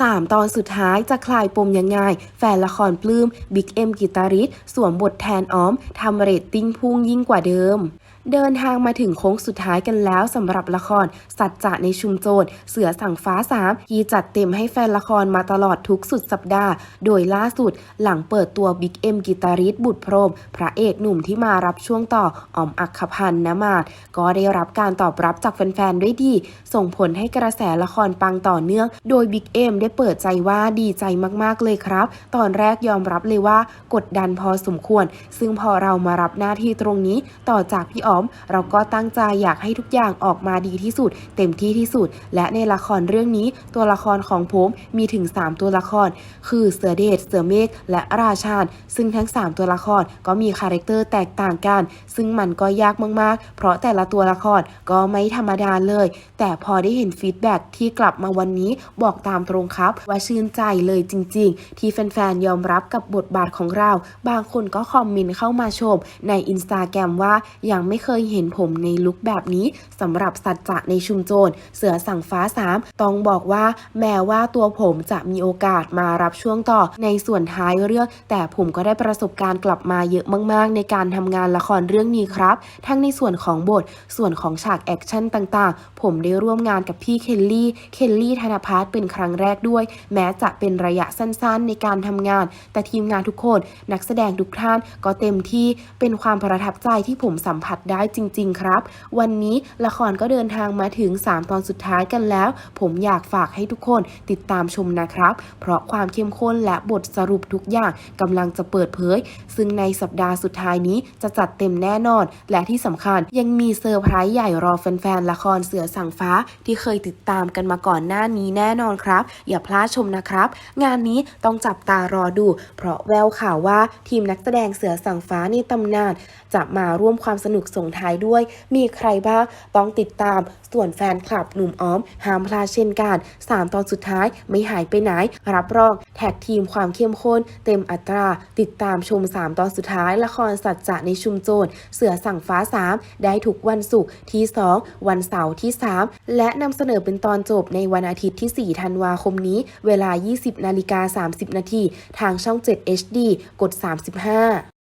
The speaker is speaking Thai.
3 ตอนสุดท้ายจะคลายปมยังไง แฟนละครปลื้มบิ๊กเอ็มกิตาริสสวมบทแทนออมทำเรตติ้งพุ่งยิ่งกว่าเดิม เดินทางมาถึงโค้งสุดท้ายกันแล้วสำหรับละคร สัจจะในชุมโจรเสือสั่งฟ้าสามที่จัดเต็มให้แฟนละครมาตลอดทุกสุดสัปดาห์ โดยล่าสุดหลังเปิดตัวบิ๊กเอ็มกิตาริสบุตรพรม พระเอกหนุ่มที่มารับช่วงต่อออมอักขพันธ์นมาศก็ได้รับการตอบรับจากแฟนๆด้วยดี ส่งผลให้กระแสละครปังต่อเนื่อง โดยบิ๊กเอ็มได้เปิดใจว่าดีใจมากๆเลยครับ ตอนแรกยอมรับเลยว่ากดดันพอสมควร ซึ่งพอเรามารับหน้าที่ตรงนี้ต่อจากพี่ออม เราก็ตั้งใจอยากให้ทุกอย่างออกมาดีที่สุด เต็มที่ที่สุด และในละครเรื่องนี้ตัวละครของผมมีถึง 3 ตัวละคร คือเสือเดชเสือเมฆและราชาญซึ่งทั้ง 3 ตัวละครก็มีคาแรคเตอร์แตกต่างกัน ซึ่งมันก็ยากมากๆ เพราะแต่ละตัวละครก็ไม่ธรรมดาเลย แต่พอได้เห็นฟีดแบ็กที่กลับมาวันนี้บอกตามตรงครับ ว่าชื่นใจเลยจริง ๆ ที่แฟนๆยอมรับกับบทบาทของเรา บางคนก็คอมเมนต์เข้ามาชมในอินสตาแกรมว่ายังไม่เคยเห็นผมในลุคแบบนี้สำหรับสัจจะในชุมโจรเสือสั่งฟ้าสามต้องบอกว่า แม้ว่าตัวผมจะมีโอกาสมารับช่วงต่อในส่วนท้ายเรื่อง แต่ผมก็ได้ประสบการณ์กลับมาเยอะมาก ๆ ในการทำงานละครเรื่องนี้ครับ ทั้งในส่วนของบท ส่วนของฉากแอคชั่นต่างๆ ผมได้ร่วมงานกับพี่เคลลี่ เคลลี่ธนพัฒน์เป็นครั้งแรกด้วย แม้จะเป็นระยะสั้นๆ ในการทำงาน แต่ทีมงานทุกคน นักแสดงทุกท่านก็เต็มที่เป็นความประทับใจที่ผมสัมผัสได้จริง ๆ ครับ วันนี้ละครก็เดินทางมาถึง 3 ตอนสุดท้ายกันแล้ว ผมอยากฝากให้ทุกคนติดตามชมนะครับ เพราะความเข้มข้นและบทสรุปทุกอย่างกำลังจะเปิดเผย ซึ่งในสัปดาห์สุดท้ายนี้จะจัดเต็มแน่นอน และที่สำคัญยังมีเซอร์ไพรส์ใหญ่รอแฟนๆละครเสือสั่งฟ้าที่เคยติดตามกันมาก่อนหน้านี้แน่นอนครับ อย่าพลาดชมนะครับ งานนี้ต้องจับตารอดู เพราะแววข่าวว่าทีมนักแสดงเสือสั่งฟ้าในตำนาน จะมาร่วมความสนุกสส่งท้ายด้วย มีใครบ้างต้องติดตาม ส่วนแฟนคลับหนุ่มอ้อมห้ามพลาดเช่นกัน 3 ตอนสุดท้ายไม่หายไปไหน รับรองแท็กทีมความเข้มข้น เต็มอัตรา ติดตามชม 3 ตอนสุดท้าย ละครสัจจะในชุมโจรเสือสั่งฟ้า 3 ได้ทุกวันศุกร์ที่ 2 วันเสาร์ที่ 3 และนำเสนอเป็นตอนจบในวันอาทิตย์ที่ 4 ธันวาคมนี้ เวลา 20 นาฬิกา 30 นาทีทางช่อง 7 HD กด 35